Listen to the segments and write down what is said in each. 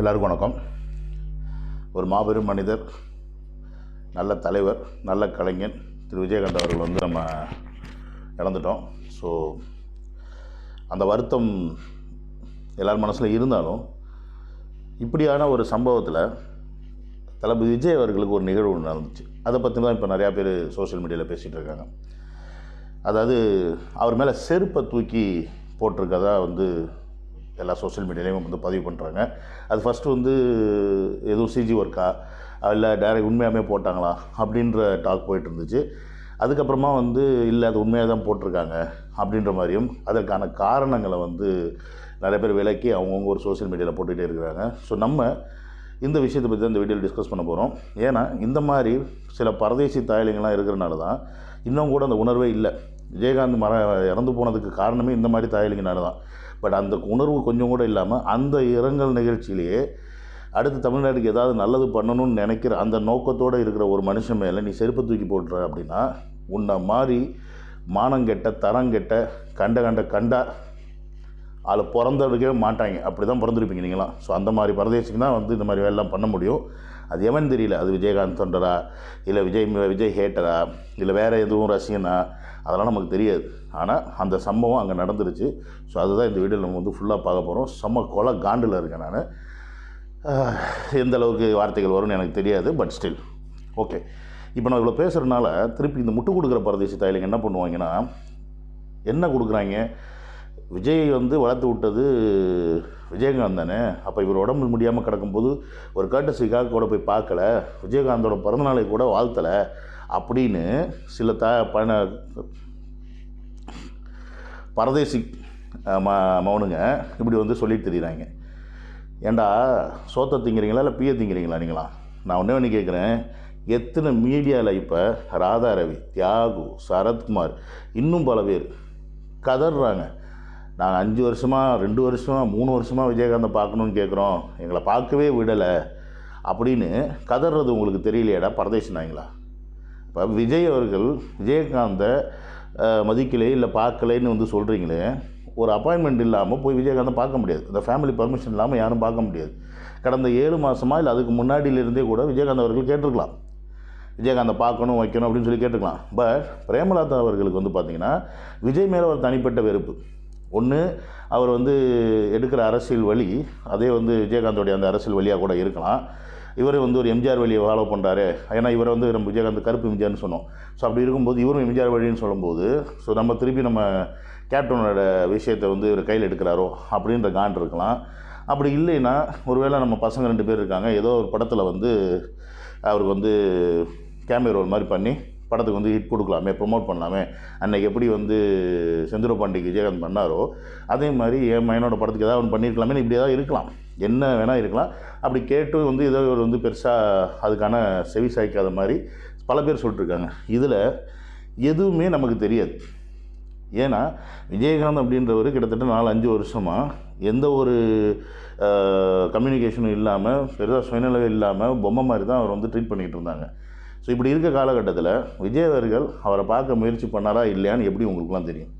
எல்லாருக்கும் வணக்கம். ஒரு மாபெரும் மனிதர் நல்ல தலைவர் நல்ல கலைஞன் திரு விஜயகாந்த் அவர்கள் வந்து நம்ம இழந்துட்டோம். ஸோ அந்த வருத்தம் எல்லார் மனசில் இருந்தாலும் இப்படியான ஒரு சம்பவத்தில் தளபதி விஜய் அவர்களுக்கு ஒரு நிகழ்வு ஒன்று நடந்துச்சு. அதை பற்றி தான் இப்போ நிறையா பேர் சோஷியல் மீடியாவில் பேசிகிட்டு இருக்காங்க. அதாவது அவர் மேலே செருப்பை தூக்கி போட்டிருக்கதா வந்து எல்லா சோஷியல் மீடியாலையும் வந்து பதிவு பண்ணுறாங்க அது ஃபஸ்ட்டு வந்து எதுவும் சிஜி ஒர்க்கா இல்லை டேரக்ட் உண்மையாகவே போட்டாங்களா? அப்படின்ற டாக் போயிட்டு இருந்துச்சு. அதுக்கப்புறமா வந்து இல்லை அது உண்மையாக தான் போட்டிருக்காங்க அப்படின்ற மாதிரியும் அதற்கான காரணங்களை வந்து நிறைய பேர் விலக்கி அவங்கவுங்க ஒரு சோஷியல் மீடியாவில் போட்டுகிட்டே இருக்கிறாங்க. ஸோ நம்ம இந்த விஷயத்தை பற்றி தான் இந்த வீடியோவில் டிஸ்கஸ் பண்ண போகிறோம் ஏன்னா இந்த மாதிரி சில பரதேசி தாயலிங்கெல்லாம் இருக்கிறனால தான் இன்னும் கூட அந்த உணர்வே இல்லை. விஜயகாந்த் மர இறந்து போனதுக்கு காரணமே இந்த மாதிரி தாயலிங்கனால தான். பட் அந்த உணர்வு கொஞ்சம் கூட இல்லாமல் அந்த இரங்கல் நிகழ்ச்சியிலேயே அடுத்து தமிழ்நாட்டுக்கு ஏதாவது நல்லது பண்ணணும்னு நினைக்கிற அந்த நோக்கத்தோடு இருக்கிற ஒரு மனுஷன் மேலே நீ செருப்பு தூக்கி போட்டுற அப்படின்னா உன்னை மாதிரி மானங்கெட்ட தரங்கெட்ட கண்ட கண்ட கண்டா அதில் பிறந்தெடுக்கவே மாட்டாங்க. அப்படி தான் பிறந்திருப்பீங்க நீங்களாம். ஸோ அந்த மாதிரி பரதேசிக்கு தான் வந்து இந்த மாதிரி வேலைலாம் பண்ண முடியும். அது எவன் தெரியல? அது விஜயகாந்த் தொண்டரா? இல்லை விஜய் விஜய் ஹேட்டரா இல்லை வேறு எதுவும் ரசிகனா? அதெல்லாம் நமக்கு தெரியாது. ஆனால் அந்த சம்பவம் அங்கே நடந்துருச்சு. ஸோ அதுதான் இந்த வீடியோவில் நம்ம வந்து ஃபுல்லாக பார்க்க போகிறோம் செம்ம கொலை காண்டில் இருக்கேன் நான். எந்த அளவுக்கு வார்த்தைகள் வரும்னு எனக்கு தெரியாது பட் ஸ்டில் ஓகே இப்போ நான் இவ்வளோ பேசுகிறனால திருப்பி இந்த முட்டு கொடுக்குற பரதேசி தாயிலைங்க என்ன பண்ணுவாங்கன்னா என்ன கொடுக்குறாங்க? விஜய் வந்து வளர்த்து விட்டது விஜயகாந்த் தானே? அப்போ இவர் உடம்பு முடியாமல் கிடக்கும்போது ஒரு கர்டசிக்காக கூட போய் பார்க்கல. விஜயகாந்தோட பிறந்தநாளை கூட வாழ்த்தலை. அப்படின்னு சில த பண பரதேசி ம மௌனுங்க இப்படி வந்து சொல்லிட்டு தெரியுறாங்க. ஏண்டா சோத்த திங்கிறீங்களா இல்லை பிஏ திங்கிறீங்களா நீங்களா? நான் ஒன்றே ஒன்று கேட்குறேன் எத்தனை மீடியாவில் இப்போ ராதா ரவி தியாகு சரத்குமார் இன்னும் பல பேர் கதறாங்க நாங்கள் அஞ்சு வருஷமாக ரெண்டு வருஷமாக மூணு வருஷமாக விஜயகாந்தை பார்க்கணுன்னு கேட்குறோம் எங்களை பார்க்கவே விடலை அப்படின்னு கதறது உங்களுக்கு தெரியலையாடா? பரதேசினாங்களா? இப்போ விஜய் அவர்கள் விஜயகாந்தை மதிக்கலை இல்லை பார்க்கலைன்னு வந்து சொல்கிறீங்களே ஒரு அப்பாயின்மெண்ட் இல்லாமல் போய் விஜயகாந்தை பார்க்க முடியாது. இந்த ஃபேமிலி பர்மிஷன் இல்லாமல் யாரும் பார்க்க முடியாது. கடந்த ஏழு மாதமாக இல்லை அதுக்கு முன்னாடியிலிருந்தே கூட விஜயகாந்த் அவர்கள் கேட்டிருக்கலாம். விஜயகாந்தை பார்க்கணும் வைக்கணும் அப்படின்னு சொல்லி கேட்டுக்கலாம் பட் பிரேமலதா அவர்களுக்கு வந்து பார்த்திங்கன்னா விஜய் மேலே ஒரு தனிப்பட்ட வெறுப்பு. ஒன்று அவர் வந்து எடுக்கிற அரசியல் வழி அதே வந்து விஜயகாந்தோடைய அந்த அரசியல் வழியாக கூட இருக்கலாம். இவர் வந்து ஒரு எம்ஜிஆர் வழியை ஃபாலோ பண்ணுறாரு ஏன்னா இவரை வந்து நம்ம விஜயகாந்த் கருப்பு எம்ஜிஆர்னு சொன்னோம். ஸோ அப்படி இருக்கும்போது இவரும் எம்ஜிஆர் வழின்னு சொல்லும்போது ஸோ நம்ம திருப்பி நம்ம கேப்டனோட விஷயத்தை வந்து இவர் கையில் எடுக்கிறாரோ அப்படின்ற காண்ட் இருக்கலாம். அப்படி இல்லைன்னா ஒருவேளை நம்ம பசங்க ரெண்டு பேர் இருக்காங்க ஏதோ ஒரு படத்தில் வந்து அவருக்கு வந்து கேமரா ரோல் மாதிரி பண்ணி படத்துக்கு வந்து ஹிட் கொடுக்கலாமே ப்ரொமோட் பண்ணலாமே. அன்னைக்கு எப்படி வந்து செந்தூர பாண்டிக்கு விஜயகாந்த் பண்ணாரோ அதே மாதிரி என் மையனோட படத்துக்கு ஏதாவது ஒன்று பண்ணியிருக்கலாமே இப்படி ஏதாவது இருக்கலாம். என்ன வேணால் இருக்கலாம். அப்படி கேட்டு வந்து ஏதோ ஒரு வந்து பெருசாக அதுக்கான செவி சாய்க்காத மாதிரி பல பேர் சொல்லிட்டுருக்காங்க. இதில் எதுவுமே நமக்கு தெரியாது. ஏன்னா விஜயகாந்த் அப்படின்றவர் கிட்டத்தட்ட நாலு அஞ்சு வருஷமாக எந்த ஒரு கம்யூனிகேஷனும் இல்லாமல் பெருசாக சுயநிலை இல்லாமல் பொம்மை மாதிரி தான் அவர் வந்து ட்ரீட் பண்ணிகிட்டு இருந்தாங்க. ஸோ இப்படி இருக்க காலகட்டத்தில் விஜய் அவர்கள் அவரை பார்க்க முயற்சி பண்ணாரா இல்லையான்னு எப்படி உங்களுக்குலாம் தெரியும்?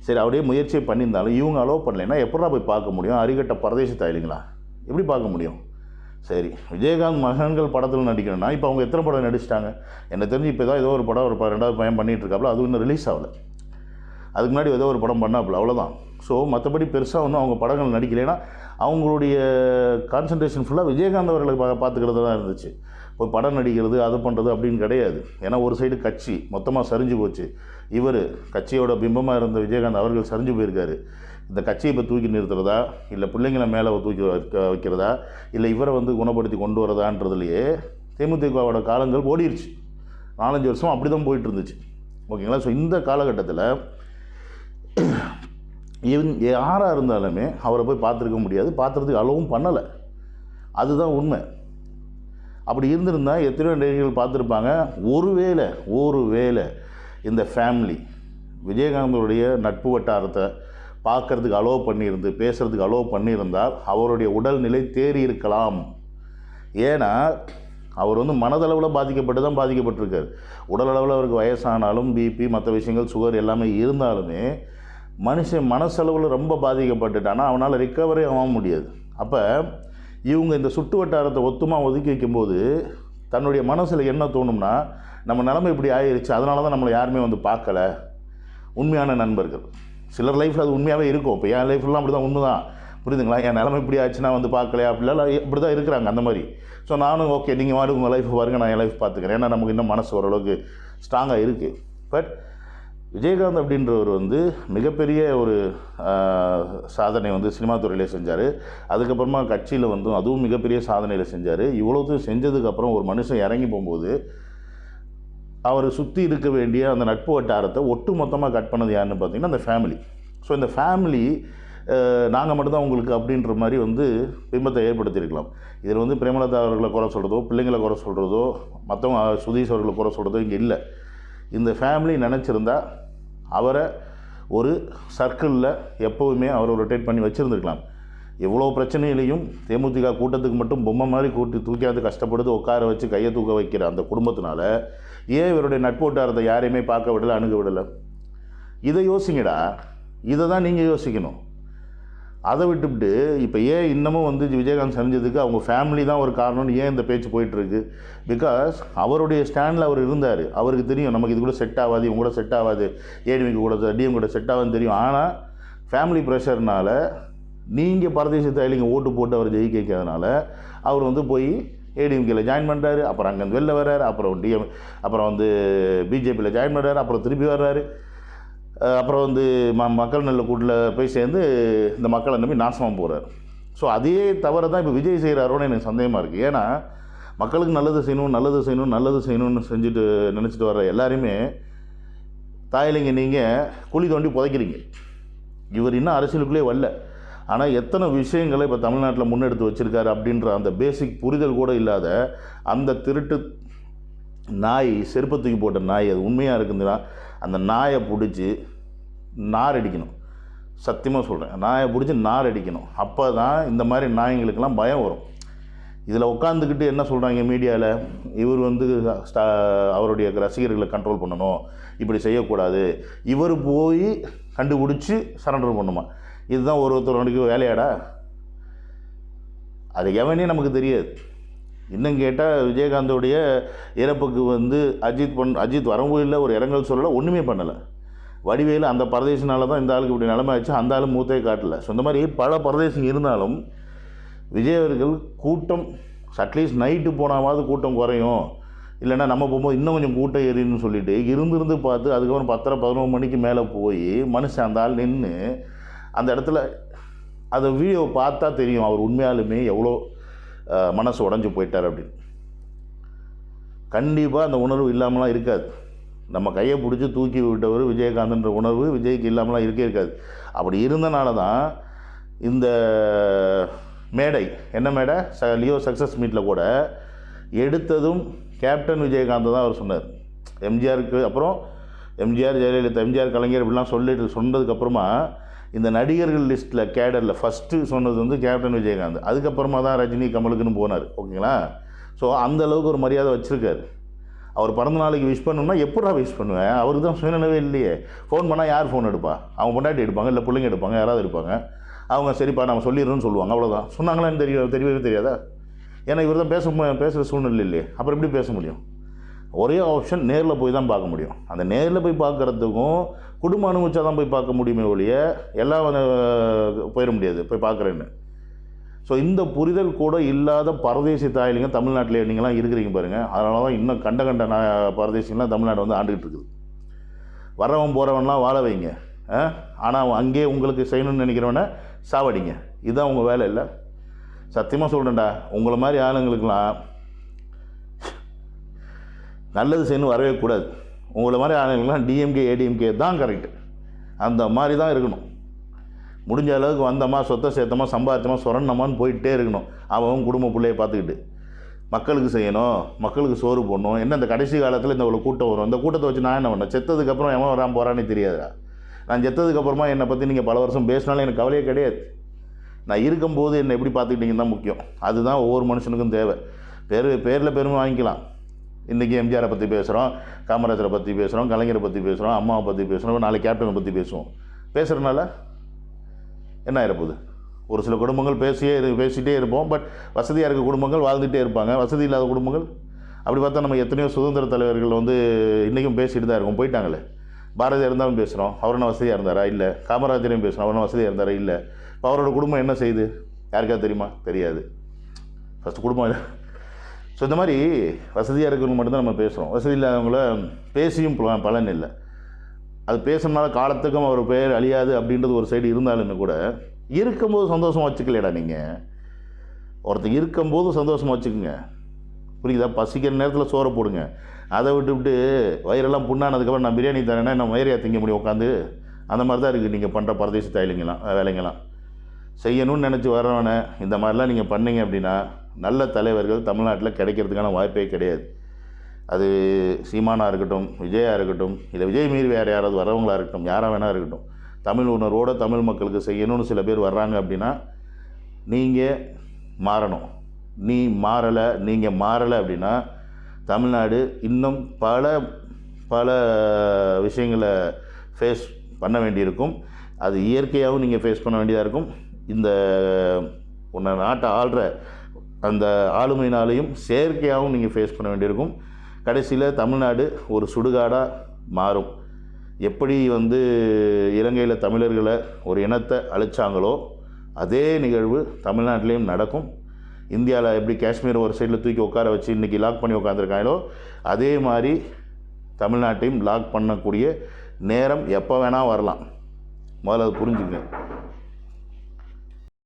சரி அப்படியே முயற்சியை பண்ணியிருந்தாலும் இவங்க அலோவ் பண்ணலைன்னா எப்படா போய் பார்க்க முடியும்? அரிகட்ட பிரதேசத்தை தாயிலிங்களா? எப்படி பார்க்க முடியும்? சரி விஜயகாந்த் மகன்கள் படத்தில் நடிக்கணும்னா இப்போ அவங்க எத்தனை படம் நடிச்சிட்டாங்க? எனக்கு தெரிஞ்சு இப்போ ஏதோ ஒரு படம் ஒரு ப- ரெண்டாவது பையன் பண்ணிகிட்ருக்காப்புல அது இன்னும் ரிலீஸ் ஆகலை. அதுக்கு முன்னாடி ஏதோ ஒரு படம் பண்ணாப்புல அவ்வளோதான் ஸோ மற்றபடி பெருசாக ஒன்றும் அவங்க படங்கள் நடிக்கலைன்னா அவங்களுடைய கான்சன்ட்ரேஷன் ஃபுல்லாக விஜயகாந்த் அவர்களை பா பார்த்துக்கிறது தான் இருந்துச்சு. இப்போ படம் நடிக்கிறது அது பண்ணுறது அப்படின்னு கிடையாது. ஏன்னா ஒரு சைடு கட்சி மொத்தமாக சரிஞ்சு போச்சு. இவர் கட்சியோட பிம்பமாக இருந்த விஜயகாந்த் அவர்கள் சரிஞ்சு போயிருக்காரு. இந்த கட்சியை இப்போ தூக்கி நிறுத்துறதா? இல்லை பிள்ளைங்களை மேலே தூக்கி வைக்க- வைக்கிறதா? இல்லை இவரை வந்து குணப்படுத்தி கொண்டு வரதான்றதுலையே தேமுதிகவோட காலங்கள் ஓடிருச்சு. நாலஞ்சு வருஷம் அப்படி தான் போயிட்டு இருந்துச்சு. ஓகேங்களா? ஸோ இந்த காலகட்டத்தில் இவன் யாராக இருந்தாலுமே அவரை போய் பார்த்துருக்க முடியாது. பார்த்துறதுக்கு அளவும் பண்ணலை. அதுதான் உண்மை. அப்படி இருந்திருந்தால் எத்தனையோ நடிகர்கள் பார்த்துருப்பாங்க. ஒருவேளை ஒருவேளை இந்த ஃபேமிலி விஜயகாந்தருடைய நட்பு வட்டாரத்தை பார்க்கறதுக்கு அலோவ் பண்ணியிருந்து பேசுகிறதுக்கு அலோவ் பண்ணியிருந்தால் அவருடைய உடல்நிலை தேறி இருக்கலாம். ஏன்னா அவர் வந்து மனதளவில் பாதிக்கப்பட்டு தான் பாதிக்கப்பட்டிருக்கார். உடலளவில் அவருக்கு வயசானாலும் பிபி மற்ற விஷயங்கள் சுகர் எல்லாமே இருந்தாலுமே மனுஷன் மனசளவில் ரொம்ப பாதிக்கப்பட்டுட்டான்னா அவனால் ரிக்கவரே ஆக முடியாது. அப்போ இவங்க இந்த சுட்டு வட்டாரத்தை ஒத்துமாக ஒதுக்கி வைக்கும்போது தன்னுடைய மனசில் என்ன தோணும்னா நம்ம நிலைமை இப்படி ஆயிருச்சு அதனால தான் நம்மளை யாருமே வந்து பார்க்கல. உண்மையான நண்பர்கள். சிலர் லைஃப்பில் அது உண்மையாகவே இருக்கும். இப்போ என் லைஃப்லாம் அப்படி தான் உண்மை தான் புரியுதுங்களா? என் நிலமை இப்படி ஆச்சுன்னா வந்து பார்க்கலையா? அப்படிலாம் இப்படி தான் இருக்கிறாங்க அந்த மாதிரி. ஸோ நானும் ஓகே நீங்கள் வாடு உங்கள் லைஃப் பாருங்க நான் என் லைஃப் பார்த்துக்கிறேன். ஏன்னா நமக்கு இன்னும் மனசு ஓரளவுக்கு ஸ்ட்ராங்காக இருக்குது பட் விஜயகாந்த் அப்படின்றவர் வந்து மிகப்பெரிய ஒரு சாதனை வந்து சினிமா துறையிலே செஞ்சார். அதுக்கப்புறமா கட்சியில் வந்து அதுவும் மிகப்பெரிய சாதனையில் செஞ்சார். இவ்வளோத்தையும் செஞ்சதுக்கப்புறம் ஒரு மனுஷன் இறங்கி போகும்போது அவரை சுற்றி இருக்க வேண்டிய அந்த நட்பு வட்டாரத்தை ஒட்டு மொத்தமாக கட் பண்ணது யாருன்னு பார்த்தீங்கன்னா அந்த ஃபேமிலி ஸோ இந்த ஃபேமிலி நாங்கள் மட்டும்தான் உங்களுக்கு அப்படின்ற மாதிரி வந்து பிம்பத்தை ஏற்படுத்தியிருக்கலாம். இதில் வந்து பிரேமலதா அவர்களை குறை சொல்கிறதோ பிள்ளைங்களை குறை சொல்கிறதோ மற்றவங்க சுதீஷ் அவர்களை குறை சொல்கிறதோ இங்கே இல்லை. இந்த ஃபேமிலி நினச்சிருந்தா அவரை ஒரு சர்க்கிளில் எப்போவுமே அவரை ரொட்டேட் பண்ணி வச்சுருந்துருக்கலாம். எவ்வளோ பிரச்சனையிலையும் தேமுதிக கூட்டத்துக்கு மட்டும் பொம்மை மாதிரி கூட்டி தூக்கியாந்து கஷ்டப்படுது உட்கார வச்சு கையை தூக்க வைக்கிற அந்த குடும்பத்தினால ஏன் இவருடைய நட்போட்டாரத்தை யாரையுமே பார்க்க விடலை அணுக விடலை? இதை யோசிங்கடா. இதை தான் நீங்கள் யோசிக்கணும். அதை விட்டுவிட்டு இப்போ ஏன் இன்னமும் வந்து விஜயகாந்த் செஞ்சதுக்கு அவங்க ஃபேமிலி தான் ஒரு காரணம்னு ஏன் இந்த பேச்சு போயிட்டுருக்கு? பிகாஸ் அவருடைய ஸ்டாண்டில் அவர் இருந்தார். அவருக்கு தெரியும் நமக்கு இது கூட செட் ஆகாது இவங்க கூட செட் ஆகாது ஏடிமிக்கு கூட டிஎம் கூட செட் ஆகாதுன்னு தெரியும். ஆனால் ஃபேமிலி ப்ரெஷர்னால் நீங்கள் பரதேச தாயிலிங்க ஓட்டு போட்டு அவர் ஜெயிக்க வைக்காதனால அவர் வந்து போய் ஏடிஎம்கேல ஜாயின் பண்ணுறாரு அப்புறம் அங்கேருந்து வெளில வர்றாரு அப்புறம் டிஎம் அப்புறம் வந்து பிஜேபியில் ஜாயின் பண்ணுறாரு அப்புறம் திருப்பி வர்றாரு. அப்புறம் வந்து ம மக்கள் நல்ல கூட்டில் போய் சேர்ந்து இந்த மக்களை நம்பி நாசமாக போகிறார் ஸோ அதே தவிர தான் இப்போ விஜய் செய்கிறாரோன்னு எனக்கு சந்தேகமாக இருக்குது ஏன்னா மக்களுக்கு நல்லது செய்யணும் நல்லது செய்யணும் நல்லது செய்யணும்னு செஞ்சுட்டு நினச்சிட்டு வர்ற எல்லாருமே தாயிலிங்க நீங்கள் குழி தோண்டி புதைக்கிறீங்க. இவர் இன்னும் அரசியலுக்குள்ளே வரல. ஆனால் எத்தனை விஷயங்களை இப்போ தமிழ்நாட்டில் முன்னெடுத்து வச்சுருக்காரு அப்படின்ற அந்த பேசிக் புரிதல் கூட இல்லாத அந்த திருட்டு நாய் செருப்பை தூக்கி போட்ட நாய் அது உண்மையாக இருக்குதுன்னா அந்த நாயை பிடிச்சி நார் அடிக்கணும். சத்தியமாக சொல்கிறேன் நாயை பிடிச்சி நார் அடிக்கணும். அப்போ தான் இந்த மாதிரி நாய்ங்களுக்கெல்லாம் பயம் வரும். இதில் உட்காந்துக்கிட்டு என்ன சொல்கிறாங்க மீடியாவில் இவர் வந்து ஸ்டா அவருடைய ரசிகர்களை கண்ட்ரோல் பண்ணணும் இப்படி செய்யக்கூடாது. இவர் போய் கண்டுபிடிச்சி சரண்டர் பண்ணுமா? இதுதான் ஒரு ஒருத்தருக்கு வேலையாடா? அது எவனே நமக்கு தெரியாது. இன்னும் கேட்டால் விஜயகாந்தோடைய இறப்புக்கு வந்து அஜித் பண் அஜித் வரவும் இல்லை ஒரு இடங்கள் சொல்லலை ஒன்றுமே பண்ணலை. வடிவேலு அந்த பரதேசனால தான் இந்த ஆளுக்கு இப்படி நிலைமை ஆச்சு அந்த ஆளும் மூத்தே காட்டல. ஸோ இந்த மாதிரி பல பிரதேசம் இருந்தாலும் விஜய் அவர்கள் கூட்டம் அட்லீஸ்ட் நைட்டு போனாவது கூட்டம் குறையும். இல்லைன்னா நம்ம போகும்போது இன்னும் கொஞ்சம் கூட்டம் ஏறின்னு சொல்லிட்டு இருந்திருந்து பார்த்து அதுக்கப்புறம் பத்தரை பதினொன்று மணிக்கு மேலே போய் மனுஷன் அந்த ஆள் நின்று அந்த இடத்துல அந்த வீடியோ பார்த்தா தெரியும் அவர் உண்மையாலுமே எவ்வளோ மனசு உடஞ்சி போயிட்டார் அப்படின்னு. கண்டிப்பாக அந்த உணர்வு இல்லாமலாம் இருக்காது. நம்ம கையை பிடிச்சி தூக்கி விட்டவர் விஜயகாந்தன்ற உணர்வு விஜய்க்கு இல்லாமலாம் இருக்கே இருக்காது. அப்படி இருந்தனால தான் இந்த மேடை என்ன மேடை? ச லியோ சக்ஸஸ் மீட்டில் கூட எடுத்ததும் கேப்டன் விஜயகாந்த் தான் அவர் சொன்னார். எம்ஜிஆருக்கு அப்புறம் எம்ஜிஆர் ஜெயலலிதா எம்ஜிஆர் கலைஞர் இப்படிலாம் சொல்லிட்டு சொன்னதுக்கப்புறமா இந்த நடிகர்கள் லிஸ்ட்டில் கேடரில் ஃபஸ்ட்டு சொன்னது வந்து கேப்டன் விஜயகாந்த். அதுக்கப்புறமா தான் ரஜினி கமலுக்குன்னு போனார். ஓகேங்களா? ஸோ அந்த அளவுக்கு ஒரு மரியாதை வச்சுருக்காரு. அவர் பிறந்த நாளைக்கு விஷ் பண்ணணும்னா எப்படா விஷ் பண்ணுவேன்? அவருக்கு தான் சுயநிலவே இல்லையே. ஃபோன் பண்ணால் யார் ஃபோன் எடுப்பா? அவங்க பொண்டாட்டி எடுப்பாங்க இல்லை பிள்ளைங்க எடுப்பாங்க யாராவது எடுப்பாங்க. அவங்க சரிப்பா நம்ம சொல்லிடுறோம்னு சொல்லுவாங்க. அவ்வளோதான் சொன்னாங்களான்னு தெரியும் தெரியவே தெரியாதா? ஏன்னா இவர் தான் பேச மு- பேசுகிற சூழ்நிலை இல்லையே. அப்புறம் எப்படி பேச முடியும்? ஒரே ஆப்ஷன் நேரில் போய் தான் பார்க்க முடியும். அந்த நேரில் போய் பார்க்குறதுக்கும் குடும்பம் அனுபவிச்சா தான் போய் பார்க்க முடியுமே ஒழிய எல்லாம் போயிட முடியாது. போய் பார்க்குறேன்னு. ஸோ இந்த புரிதல் கூட இல்லாத பரதேசி தாயிலிங்க தமிழ்நாட்டில் நீங்களாம் இருக்கிறீங்க பாருங்கள் அதனால தான் இன்னும் கண்ட கண்ட நா பரதேசிங்கெலாம் தமிழ்நாடு வந்து ஆண்டுகிட்டு இருக்குது. வரவன் போகிறவன்லாம் வாழ வைங்க. ஆனால் அங்கேயே உங்களுக்கு செய்யணும்னு நினைக்கிறவனை சாவடிங்க. இதுதான் உங்கள் வேலை இல்லை. சத்தியமாக சொல்கிறேன்டா உங்களை மாதிரி ஆளுங்களுக்கெல்லாம் நல்லது செய்யணும் வரவே கூடாது. உங்களை மாதிரி ஆளுங்களுக்கெல்லாம் டிஎம்கே ஏடிஎம்கே தான் கரெக்டு அந்த மாதிரி தான் இருக்கணும். முடிஞ்ச அளவுக்கு வந்தோமா சொத்தை சேர்த்தோமா சம்பாதிச்சோமா சுரண்டமான்னு போயிட்டே இருக்கணும். அவன் குடும்ப பிள்ளையை பார்த்துக்கிட்டு. மக்களுக்கு செய்யணும் மக்களுக்கு சோறு போடணும். என்ன இந்த கடைசி காலத்தில் இந்த இவ்வளோ கூட்டம் வரும்? இந்த கூட்டத்தை வச்சு நான் என்ன பண்ணேன் செத்ததுக்கப்புறம் எவன் வரான் போகிறானே தெரியாதா நான் செத்ததுக்கப்புறமா என்னை பற்றி நீங்கள் பல வருஷம் பேசினாலும் எனக்கு கவலையே கிடையாது. நான் இருக்கும்போது என்னை எப்படி பார்த்துக்கிட்டீங்கன்னு தான் முக்கியம். அதுதான் ஒவ்வொரு மனுஷனுக்கும் தேவை. பேர் பேரில் பெருமை வாங்கிக்கலாம். இன்றைக்கி எம்ஜிஆரை பற்றி பேசுகிறோம் காமராஜரை பற்றி பேசுகிறோம் கலைஞரை பற்றி பேசுகிறோம் அம்மாவை பற்றி பேசுகிறோம் நாளைக்கு கேப்டனை பற்றி பேசுவோம். பேசுகிறனால என்ன ஆகிடப்போகுது ஒரு சில குடும்பங்கள் பேசியே இரு பேசிகிட்டே இருப்போம் பட் வசதியாக இருக்க குடும்பங்கள் வாழ்ந்துகிட்டே இருப்பாங்க. வசதி இல்லாத குடும்பங்கள் அப்படி பார்த்தா நம்ம எத்தனையோ சுதந்திர தலைவர்கள் வந்து இன்றைக்கும் பேசிகிட்டு தான் இருக்கோம். போயிட்டாங்களே. பாரதியார் இருந்தாலும் பேசுகிறோம் அவர் என்ன வசதியாக இருந்தாரா? இல்லை. காமராஜரையும் பேசுகிறோம் அவர் வசதியாக இருந்தாரா? இல்லை. இப்போ அவரோட குடும்பம் என்ன செய்யுது? யாருக்காவது தெரியுமா? தெரியாது. ஃபஸ்ட்டு குடும்பம் ஸோ இந்த மாதிரி வசதியாக இருக்கிறவங்க மட்டும்தான் நம்ம பேசுகிறோம் வசதி இல்லாதவங்கள பேசியும் பலன் இல்லை. அது பேசுனால காலத்துக்கும் அவர் பேர் அழியாது அப்படின்றது ஒரு சைடு இருந்தாலுமே கூட இருக்கும்போது சந்தோஷமாக வச்சுக்கலையடா நீங்கள் ஒருத்தர் இருக்கும்போது சந்தோஷமா வச்சுக்கோங்க. புரியுதா? பசிக்கிற நேரத்தில் சோறை போடுங்க. அதை விட்டு விட்டு வயிறெல்லாம் புண்ணானதுக்கப்புறம் நான் பிரியாணி தரேன்னா நான் வயிறையா திங்க முடியும் உட்காந்து. அந்த மாதிரி தான் இருக்குது நீங்கள் பண்ணுற பரதேசி தைலிங்கெல்லாம் வேலைங்கெல்லாம். செய்யணும்னு நினச்சி வரவனே இந்த மாதிரிலாம் நீங்கள் பண்ணீங்க அப்படின்னா நல்ல தலைவர்கள் தமிழ்நாட்டில் கிடைக்கிறதுக்கான வாய்ப்பே கிடையாது. அது சீமானாக இருக்கட்டும் விஜயாக இருக்கட்டும் இல்லை விஜய் மீறி வேறு யாராவது வரவங்களா இருக்கட்டும் யாராக வேணா இருக்கட்டும் தமிழ் உணர்வோடு தமிழ் மக்களுக்கு செய்யணும்னு சில பேர் வர்றாங்க அப்படின்னா நீங்கள் மாறணும். நீ மாறலை நீங்கள் மாறலை அப்படின்னா தமிழ்நாடு இன்னும் பல பல விஷயங்களை ஃபேஸ் பண்ண வேண்டியிருக்கும். அது இயற்கையாகவும் நீங்கள் ஃபேஸ் பண்ண வேண்டியதாக இருக்கும். இந்த உன்னை நாட்டை ஆள்ற அந்த ஆளுமையினாலையும் செயற்கையாகவும் நீங்கள் ஃபேஸ் பண்ண வேண்டியிருக்கும். கடைசியில் தமிழ்நாடு ஒரு சுடுகாடாக மாறும். எப்படி வந்து இலங்கையில் தமிழர்களை ஒரு இனத்தை அழிச்சாங்களோ அதே நிகழ்வு தமிழ்நாட்டிலையும் நடக்கும். இந்தியாவில் எப்படி காஷ்மீர் ஒரு சைடில் தூக்கி உட்கார வச்சு இன்றைக்கி லாக் பண்ணி உட்காந்துருக்காங்களோ அதே மாதிரி தமிழ்நாட்டையும் லாக் பண்ணக்கூடிய நேரம் எப்போ வேணால் வரலாம். முதல்ல அது புரிஞ்சுக்கங்க.